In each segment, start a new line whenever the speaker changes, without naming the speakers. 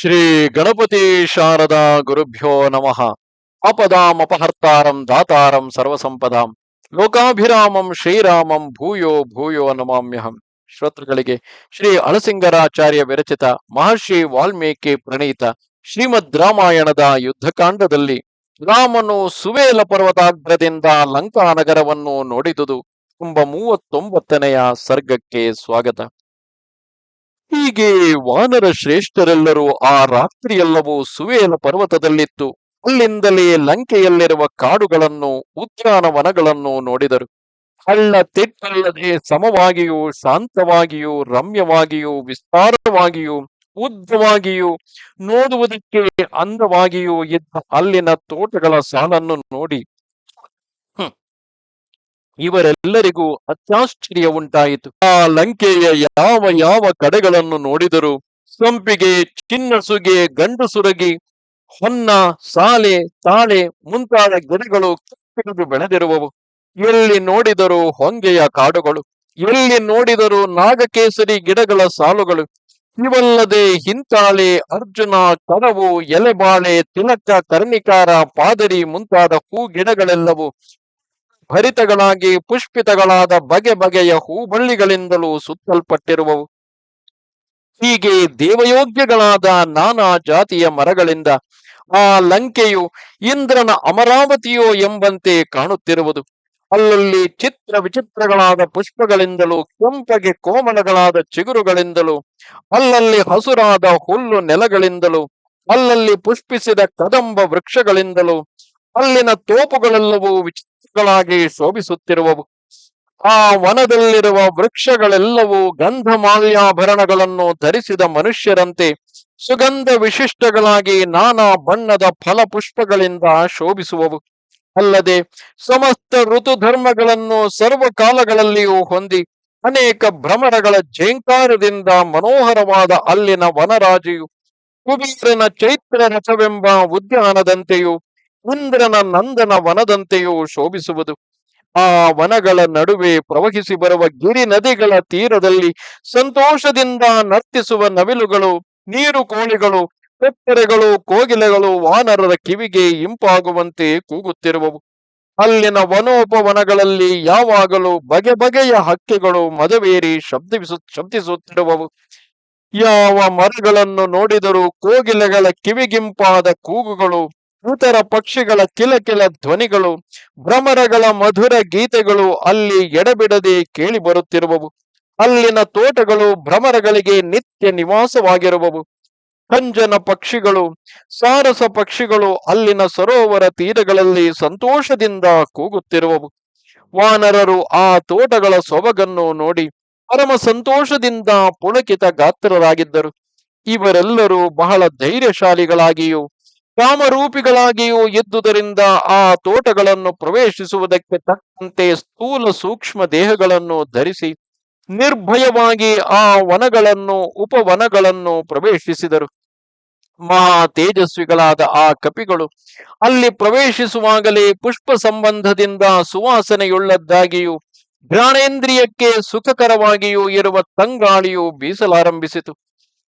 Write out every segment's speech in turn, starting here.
ಶ್ರೀ ಗಣಪತಿ ಶಾರದಾ ಗುರುಭ್ಯೋ ನಮಃ. ಅಪದಾಂ ಅಪಹರ್ತಾರಂ ದಾತಾರಂ ಸರ್ವಸಂಪದಾಂ. ಲೋಕಾಭಿರಾಮಂ ಶ್ರೀರಾಮಂ ಭೂಯೋ ಭೂಯೋ ನಮಾಮ್ಯಹಂ. ಶ್ರೋತೃಗಳಿಗೆ ಶ್ರೀ ಅಳಸಿಂಗರಾಚಾರ್ಯ ವಿರಚಿತ ಮಹರ್ಷಿ ವಾಲ್ಮೀಕಿ ಪ್ರಣೀತ ಶ್ರೀಮದ್ ರಾಮಾಯಣದ ಯುದ್ಧಕಾಂಡದಲ್ಲಿ ರಾಮನು ಸುವೇಲ ಪರ್ವತಾಗ್ರದಿಂದ ಲಂಕಾ ನಗರವನ್ನು ನೋಡಿದುದು. ತುಂಬ ಮೂವತ್ತೊಂಬತ್ತನೆಯ ಸರ್ಗಕ್ಕೆ ಸ್ವಾಗತ. ಹೀಗೆ ವಾನರ ಶ್ರೇಷ್ಠರೆಲ್ಲರೂ ಆ ರಾತ್ರಿಯೆಲ್ಲವೂ ಸುವೇಲ ಪರ್ವತದಲ್ಲಿತ್ತು. ಅಲ್ಲಿಂದಲೇ ಲಂಕೆಯಲ್ಲಿರುವ ಕಾಡುಗಳನ್ನು, ಉದ್ಯಾನವನಗಳನ್ನು ನೋಡಿದರು. ಹಳ್ಳ ತಿಟ್ಟಲ್ಲದೆ ಸಮವಾಗಿಯೂ, ಶಾಂತವಾಗಿಯೂ, ರಮ್ಯವಾಗಿಯೂ, ವಿಸ್ತಾರವಾಗಿಯೂ, ಉದ್ದವಾಗಿಯೂ, ನೋಡುವುದಕ್ಕೆ ಅಂದವಾಗಿಯೂ ಇದ್ದ ಅಲ್ಲಿನ ತೋಟಗಳ ಸಾಲನ್ನು ನೋಡಿ ಇವರೆಲ್ಲರಿಗೂ ಅತ್ಯಾಶ್ಚರ್ಯ ಉಂಟಾಯಿತು. ಆ ಲಂಕೆಯ ಯಾವ ಯಾವ ಕಡೆಗಳನ್ನು ನೋಡಿದರು ಸಂಪಿಗೆ, ಚಿನ್ನಸುಗೆ, ಗಂಡುಸುರಗಿ, ಹೊನ್ನ, ಸಾಲೆ, ತಾಳೆ ಮುಂತಾದ ಗಿಡಗಳು ಕಿಕ್ಕಿರಿದು ಬೆಳೆದಿರುವವು. ಎಲ್ಲಿ ನೋಡಿದರೂ ಹೊಂಗೆಯ ಕಾಡುಗಳು, ಎಲ್ಲಿ ನೋಡಿದರೂ ನಾಗಕೇಸರಿ ಗಿಡಗಳ ಸಾಲುಗಳು, ಇವಲ್ಲದೆ ಹಿಂತಾಳೆ, ಅರ್ಜುನ, ಕರವು, ಎಲೆಬಾಳೆ, ತಿಲಕ, ಕರ್ಣಿಕಾರ, ಪಾದರಿ ಮುಂತಾದ ಹೂ ಗಿಡಗಳೆಲ್ಲವೂ ಭರಿತಗಳಾಗಿ ಪುಷ್ಪಿತಗಳಾದ ಬಗೆ ಬಗೆಯ ಹೂಬಳ್ಳಿಗಳಿಂದಲೂ ಸುತ್ತಲ್ಪಟ್ಟಿರುವವು. ಹೀಗೆ ದೇವಯೋಗ್ಯಗಳಾದ ನಾನಾ ಜಾತಿಯ ಮರಗಳಿಂದ ಆ ಲಂಕೆಯು ಇಂದ್ರನ ಅಮರಾವತಿಯೋ ಎಂಬಂತೆ ಕಾಣುತ್ತಿರುವುದು. ಅಲ್ಲಲ್ಲಿ ಚಿತ್ರ ವಿಚಿತ್ರಗಳಾದ ಪುಷ್ಪಗಳಿಂದಲೂ ಕೆಂಪಗೆ ಕೋಮಲಗಳಾದ ಚಿಗುರುಗಳಿಂದಲೂ, ಅಲ್ಲಲ್ಲಿ ಹಸುರಾದ ಹುಲ್ಲು ನೆಲಗಳಿಂದಲೂ, ಅಲ್ಲಲ್ಲಿ ಪುಷ್ಪಿಸಿದ ಕದಂಬ ವೃಕ್ಷಗಳಿಂದಲೂ, ಅಲ್ಲಿನ ತೋಪುಗಳೆಲ್ಲವೂ ವಿಚಿತ್ರಗಳಾಗಿ ಶೋಭಿಸುತ್ತಿರುವವು ಆ ವನದಲ್ಲಿರುವ ವೃಕ್ಷಗಳೆಲ್ಲವೂ ಗಂಧಮಾಲ್ಯಾಭರಣಗಳನ್ನು ಧರಿಸಿದ ಮನುಷ್ಯರಂತೆ ಸುಗಂಧ ವಿಶಿಷ್ಟಗಳಾಗಿ ನಾನಾ ಬಣ್ಣದ ಫಲ ಪುಷ್ಪಗಳಿಂದ ಶೋಭಿಸುವವು. ಅಲ್ಲದೆ ಸಮಸ್ತ ಋತು ಧರ್ಮಗಳನ್ನು ಸರ್ವಕಾಲಗಳಲ್ಲಿಯೂ ಹೊಂದಿ ಅನೇಕ ಭ್ರಮರಗಳ ಜೇಂಕಾರದಿಂದ ಮನೋಹರವಾದ ಅಲ್ಲಿನ ವನರಾಜಿಯು ಕುಬೀರನ ಚೈತ್ರ ರಥವೆಂಬ ಉದ್ಯಾನದಂತೆಯೂ ಇಂದ್ರನ ನಂದನ ವನದಂತೆಯೂ ಶೋಭಿಸುವುದು. ಆ ವನಗಳ ನಡುವೆ ಪ್ರವಹಿಸಿ ಬರುವ ಗಿರಿ ನದಿಗಳ ತೀರದಲ್ಲಿ ಸಂತೋಷದಿಂದ ನರ್ತಿಸುವ ನವಿಲುಗಳು, ನೀರು ಕೋಳಿಗಳು, ಕತ್ತರೆಗಳು, ಕೋಗಿಲೆಗಳು ವಾನರರ ಕಿವಿಗೆ ಇಂಪಾಗುವಂತೆ ಕೂಗುತ್ತಿರುವವು. ಅಲ್ಲಿನ ವನೋಪವನಗಳಲ್ಲಿ ಯಾವಾಗಲೂ ಬಗೆ ಬಗೆಯ ಹಕ್ಕಿಗಳು ಮದವೇರಿ ಶಬ್ದಿಸು ಶಬ್ದಿಸುತ್ತಿರುವವು. ಯಾವ ಮರಗಳನ್ನು ನೋಡಿದರೂ ಕೋಗಿಲೆಗಳ ಕಿವಿಗಿಂಪಾದ ಕೂಗುಗಳು ಇತರ ಪಕ್ಷಿಗಳ ಕಿಲಕಿಲ ಧ್ವನಿಗಳು, ಭ್ರಮರಗಳ ಮಧುರ ಗೀತೆಗಳು ಅಲ್ಲಿ ಎಡಬಿಡದೆ ಕೇಳಿ ಬರುತ್ತಿರುವವು. ಅಲ್ಲಿನ ತೋಟಗಳು ಭ್ರಮರಗಳಿಗೆ ನಿತ್ಯ ನಿವಾಸವಾಗಿರುವವು. ಕಂಜನ ಪಕ್ಷಿಗಳು, ಸಾರಸ ಪಕ್ಷಿಗಳು ಅಲ್ಲಿನ ಸರೋವರ ತೀರಗಳಲ್ಲಿ ಸಂತೋಷದಿಂದ ಕೂಗುತ್ತಿರುವವು. ವಾನರರು ಆ ತೋಟಗಳ ಸೊಬಗನ್ನು ನೋಡಿ ಪರಮ ಸಂತೋಷದಿಂದ ಪುಳಕಿತ ಗಾತ್ರರಾಗಿದ್ದರು. ಇವರೆಲ್ಲರೂ ಬಹಳ ಧೈರ್ಯಶಾಲಿಗಳಾಗಿಯೂ ಕಾಮರೂಪಿಗಳಾಗಿಯೂ ಇದ್ದುದರಿಂದ ಆ ತೋಟಗಳನ್ನು ಪ್ರವೇಶಿಸುವುದಕ್ಕೆ ತಕ್ಕಂತೆ ಸ್ಥೂಲ ಸೂಕ್ಷ್ಮ ದೇಹಗಳನ್ನು ಧರಿಸಿ ನಿರ್ಭಯವಾಗಿ ಆ ವನಗಳನ್ನು, ಉಪವನಗಳನ್ನು ಪ್ರವೇಶಿಸಿದರು. ಮಹಾ ತೇಜಸ್ವಿಗಳಾದ ಆ ಕಪಿಗಳು ಅಲ್ಲಿ ಪ್ರವೇಶಿಸುವಾಗಲೇ ಪುಷ್ಪ ಸಂಬಂಧದಿಂದ ಸುವಾಸನೆಯುಳ್ಳದ್ದಾಗಿಯೂ, ಘ್ರಾಣೇಂದ್ರಿಯಕ್ಕೆ ಸುಖಕರವಾಗಿಯೂ ಇರುವ ತಂಗಾಳಿಯು ಬೀಸಲಾರಂಭಿಸಿತು.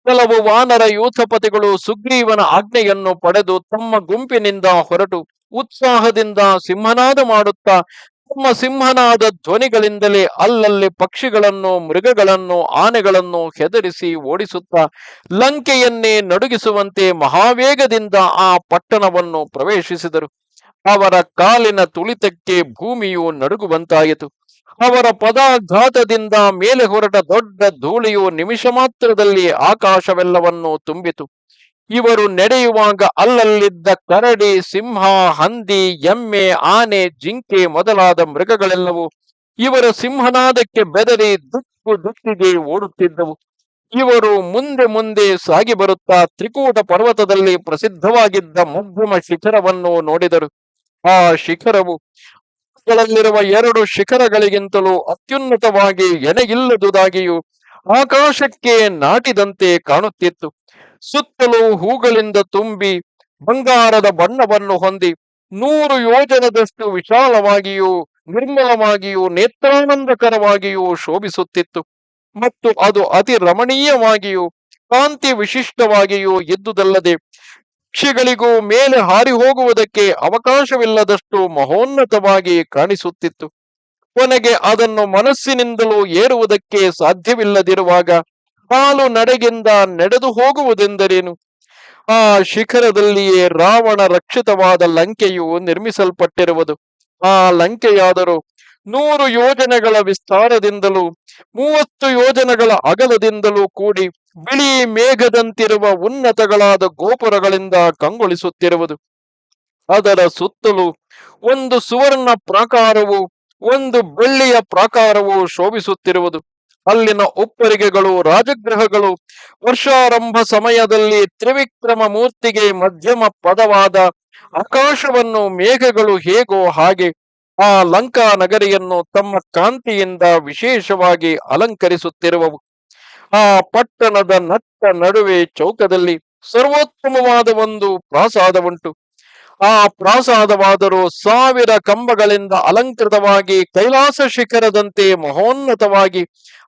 ಕೆಲವು ವಾನರ ಯೂಥಪತಿಗಳು ಸುಗ್ರೀವನ ಆಜ್ಞೆಯನ್ನು ಪಡೆದು ತಮ್ಮ ಗುಂಪಿನಿಂದ ಹೊರಟು ಉತ್ಸಾಹದಿಂದ ಸಿಂಹನಾದ ಮಾಡುತ್ತಾ, ತಮ್ಮ ಸಿಂಹನಾದ ಧ್ವನಿಗಳಿಂದಲೇ ಅಲ್ಲಲ್ಲಿ ಪಕ್ಷಿಗಳನ್ನು, ಮೃಗಗಳನ್ನು, ಆನೆಗಳನ್ನು ಹೆದರಿಸಿ ಓಡಿಸುತ್ತಾ ಲಂಕೆಯನ್ನೇ ನಡುಗಿಸುವಂತೆ ಮಹಾವೇಗದಿಂದ ಆ ಪಟ್ಟಣವನ್ನು ಪ್ರವೇಶಿಸಿದರು. ಅವರ ಕಾಲಿನ ತುಳಿತಕ್ಕೆ ಭೂಮಿಯು ನಡುಗುವಂತಾಯಿತು. ಅವರ ಪದಾಘಾತದಿಂದ ಮೇಲೆ ಹೊರಟ ದೊಡ್ಡ ಧೂಳಿಯು ನಿಮಿಷ ಮಾತ್ರದಲ್ಲಿ ಆಕಾಶವೆಲ್ಲವನ್ನೂ ತುಂಬಿತು. ಇವರು ನಡೆಯುವಾಗ ಅಲ್ಲಲ್ಲಿದ್ದ ಕರಡಿ, ಸಿಂಹ, ಹಂದಿ, ಎಮ್ಮೆ, ಆನೆ, ಜಿಂಕೆ ಮೊದಲಾದ ಮೃಗಗಳೆಲ್ಲವೂ ಇವರ ಸಿಂಹನಾದಕ್ಕೆ ಬೆದರಿ ದುಕ್ಕು ದುಕ್ಕಿಗೆ ಓಡುತ್ತಿದ್ದವು. ಇವರು ಮುಂದೆ ಮುಂದೆ ಸಾಗಿ ಬರುತ್ತಾ ತ್ರಿಕೂಟ ಪರ್ವತದಲ್ಲಿ ಪ್ರಸಿದ್ಧವಾಗಿದ್ದ ಮಧ್ಯಮ ಶಿಖರವನ್ನು ನೋಡಿದರು. ಆ ಶಿಖರವು ಗಳಲ್ಲಿರುವ ಎರಡು ಶಿಖರಗಳಿಗಿಂತಲೂ ಅತ್ಯುನ್ನತವಾಗಿ ಎನೆಯಿಲ್ಲದುದಾಗಿಯೂ ಆಕಾಶಕ್ಕೆ ನಾಟಿದಂತೆ ಕಾಣುತ್ತಿತ್ತು. ಸುತ್ತಲೂ ಹೂಗಳಿಂದ ತುಂಬಿ ಬಂಗಾರದ ಬಣ್ಣವನ್ನು ಹೊಂದಿ ನೂರು ಯೋಜನದಷ್ಟು ವಿಶಾಲವಾಗಿಯೂ ನಿರ್ಮಲವಾಗಿಯೂ ನೇತ್ರಾನಂದಕರವಾಗಿಯೂ ಶೋಭಿಸುತ್ತಿತ್ತು. ಮತ್ತು ಅದು ಅತಿ ರಮಣೀಯವಾಗಿಯೂ ಕಾಂತಿ ವಿಶಿಷ್ಟವಾಗಿಯೂ ಇದ್ದುದಲ್ಲದೆ ಪಕ್ಷಿಗಳಿಗೂ ಮೇಲೆ ಹಾರಿ ಹೋಗುವುದಕ್ಕೆ ಅವಕಾಶವಿಲ್ಲದಷ್ಟು ಮಹೋನ್ನತವಾಗಿ ಕಾಣಿಸುತ್ತಿತ್ತು. ಕೊನೆಗೆ ಅದನ್ನು ಮನಸ್ಸಿನಿಂದಲೂ ಏರುವುದಕ್ಕೆ ಸಾಧ್ಯವಿಲ್ಲದಿರುವಾಗ ಕಾಲು ನಡೆಗಿಂದ ನಡೆದು ಹೋಗುವುದೆಂದರೇನು? ಆ ಶಿಖರದಲ್ಲಿಯೇ ರಾವಣ ರಕ್ಷಿತವಾದ ಲಂಕೆಯು ನಿರ್ಮಿಸಲ್ಪಟ್ಟಿರುವುದು. ಆ ಲಂಕೆಯಾದರೂ ನೂರು ಯೋಜನೆಗಳ ವಿಸ್ತಾರದಿಂದಲೂ, ಮೂವತ್ತು ಯೋಜನೆಗಳ ಅಗಲದಿಂದಲೂ ಕೂಡಿ ಬಿಳಿ ಮೇಘದಂತಿರುವ ಉನ್ನತಗಳಾದ ಗೋಪುರಗಳಿಂದ ಕಂಗೊಳಿಸುತ್ತಿರುವುದು. ಅದರ ಸುತ್ತಲೂ ಒಂದು ಸುವರ್ಣ ಪ್ರಾಕಾರವು, ಒಂದು ಬೆಳ್ಳಿಯ ಪ್ರಾಕಾರವು ಶೋಭಿಸುತ್ತಿರುವುದು. ಅಲ್ಲಿನ ಒಪ್ಪರಿಗೆಗಳು ರಾಜಗ್ರಹಗಳು ವರ್ಷಾರಂಭ ಸಮಯದಲ್ಲಿ ತ್ರಿವಿಕ್ರಮ ಮೂರ್ತಿಗೆ ಮಧ್ಯಮ ಪದವಾದ ಆಕಾಶವನ್ನು ಮೇಘಗಳು ಹೇಗೋ ಹಾಗೆ ಆ ಲಂಕಾ ನಗರಿಯನ್ನು ತಮ್ಮ ಕಾಂತಿಯಿಂದ ವಿಶೇಷವಾಗಿ ಅಲಂಕರಿಸುತ್ತಿರುವವು. ಆ ಪಟ್ಟಣದ ನಟ್ಟ ನಡುವೆ ಚೌಕದಲ್ಲಿ ಸರ್ವೋತ್ತಮವಾದ ಒಂದು ಪ್ರಾಸಾದವುಂಟು. ಆ ಪ್ರಾಸಾದವಾದರೂ ಸಾವಿರ ಕಂಬಗಳಿಂದ ಅಲಂಕೃತವಾಗಿ ಕೈಲಾಸ ಶಿಖರದಂತೆ ಮಹೋನ್ನತವಾಗಿ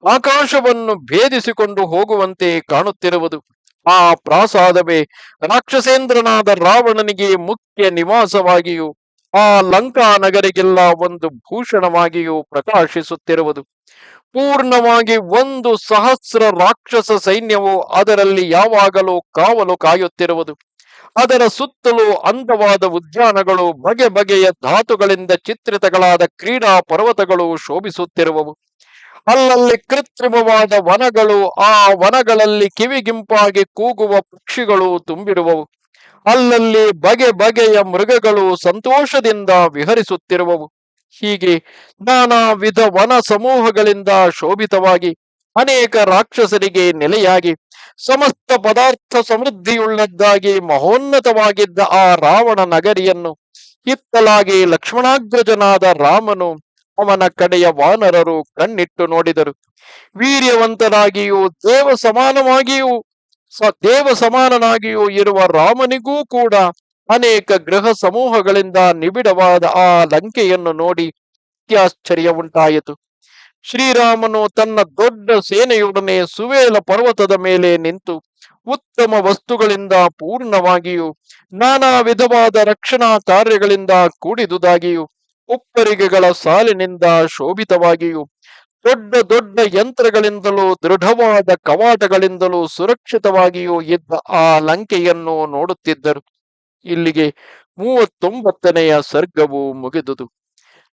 ಆಕಾಶವನ್ನು ಭೇದಿಸಿಕೊಂಡು ಹೋಗುವಂತೆ ಕಾಣುತ್ತಿರುವುದು. ಆ ಪ್ರಾಸಾದವೇ ರಾಕ್ಷಸೇಂದ್ರನಾದ ರಾವಣನಿಗೆ ಮುಖ್ಯ ನಿವಾಸವಾಗಿಯೂ ಆ ಲಂಕಾ ನಗರಿಗೆಲ್ಲ ಒಂದು ಭೂಷಣವಾಗಿಯೂ ಪ್ರಕಾಶಿಸುತ್ತಿರುವುದು. ಪೂರ್ಣವಾಗಿ ಒಂದು ಸಹಸ್ರ ರಾಕ್ಷಸ ಸೈನ್ಯವು ಅದರಲ್ಲಿ ಯಾವಾಗಲೂ ಕಾವಲು ಕಾಯುತ್ತಿರುವುದು. ಅದರ ಸುತ್ತಲೂ ಅಂದವಾದ ಉದ್ಯಾನಗಳು ಬಗೆ ಬಗೆಯ ಧಾತುಗಳಿಂದ ಚಿತ್ರಿತಗಳಾದ ಕ್ರೀಡಾ ಪರ್ವತಗಳು ಶೋಭಿಸುತ್ತಿರುವವು. ಅಲ್ಲಲ್ಲಿ ಕೃತ್ರಿಮವಾದ ವನಗಳು ಆ ವನಗಳಲ್ಲಿ ಕಿವಿಗಿಂಪಾಗಿ ಕೂಗುವ ಪಕ್ಷಿಗಳು ತುಂಬಿರುವವು. ಅಲ್ಲಲ್ಲಿ ಬಗೆ ಬಗೆಯ ಮೃಗಗಳು ಸಂತೋಷದಿಂದ ವಿಹರಿಸುತ್ತಿರುವವು. ಹೀಗೆ ನಾನಾ ವಿಧ ವನ ಸಮೂಹಗಳಿಂದ ಶೋಭಿತವಾಗಿ ಅನೇಕ ರಾಕ್ಷಸರಿಗೆ ನೆಲೆಯಾಗಿ ಸಮಸ್ತ ಪದಾರ್ಥ ಸಮೃದ್ಧಿಯುಳ್ಳದ್ದಾಗಿ ಮಹೋನ್ನತವಾಗಿದ್ದ ಆ ರಾವಣ ನಗರಿಯನ್ನು ಇತ್ತಲಾಗಿ ಲಕ್ಷ್ಮಣಾಗ್ರಜನಾದ ರಾಮನು ಅವನ ಕಡೆಯ ವಾನರರು ಕಣ್ಣಿಟ್ಟು ನೋಡಿದರು. ವೀರ್ಯವಂತರಾಗಿಯೂ ದೇವ ಸಮಾನವಾಗಿಯೂ ಸ- ದೇವ ಸಮಾನನಾಗಿಯೂ ಇರುವ ರಾಮನಿಗೂ ಕೂಡ ಅನೇಕ ಗೃಹ ಸಮೂಹಗಳಿಂದ ನಿಬಿಡವಾದ ಆ ಲಂಕೆಯನ್ನು ನೋಡಿ ಅತ್ಯಾಶ್ಚರ್ಯ ಉಂಟಾಯಿತು. ಶ್ರೀರಾಮನು ತನ್ನ ದೊಡ್ಡ ಸೇನೆಯೊಡನೆ ಸುವೇಲ ಪರ್ವತದ ಮೇಲೆ ನಿಂತು ಉತ್ತಮ ವಸ್ತುಗಳಿಂದ ಪೂರ್ಣವಾಗಿಯೂ ನಾನಾ ವಿಧವಾದ ರಕ್ಷಣಾ ಕಾರ್ಯಗಳಿಂದ ಕೂಡಿದುದಾಗಿಯೂ ಉಪ್ಪರಿಗೆಗಳ ಸಾಲಿನಿಂದ ಶೋಭಿತವಾಗಿಯೂ ದೊಡ್ಡ ದೊಡ್ಡ ಯಂತ್ರಗಳಿಂದಲೂ, ದೃಢವಾದ ಕವಾಟಗಳಿಂದಲೂ ಸುರಕ್ಷಿತವಾಗಿಯೂ ಇದ್ದ ಆ ಲಂಕೆಯನ್ನು ನೋಡುತ್ತಿದ್ದರು. ಇಲ್ಲಿಗೆ ಮೂವತ್ತೊಂಬತ್ತನೆಯ ಸರ್ಗವು ಮುಗಿದುದು.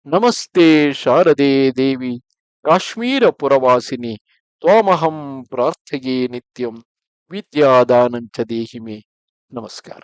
ನಮಸ್ತೆ ಶಾರದೆ ದೇವಿ, ಕಾಶ್ಮೀರ ಪುರವಾಸಿನಿ, ತ್ವಾಮಹಂ ಪ್ರಾರ್ಥಗೆ ನಿತ್ಯಂ, ವಿದ್ಯಾದಾನಂಚ ದೇಹಿಮೆ. ನಮಸ್ಕಾರ.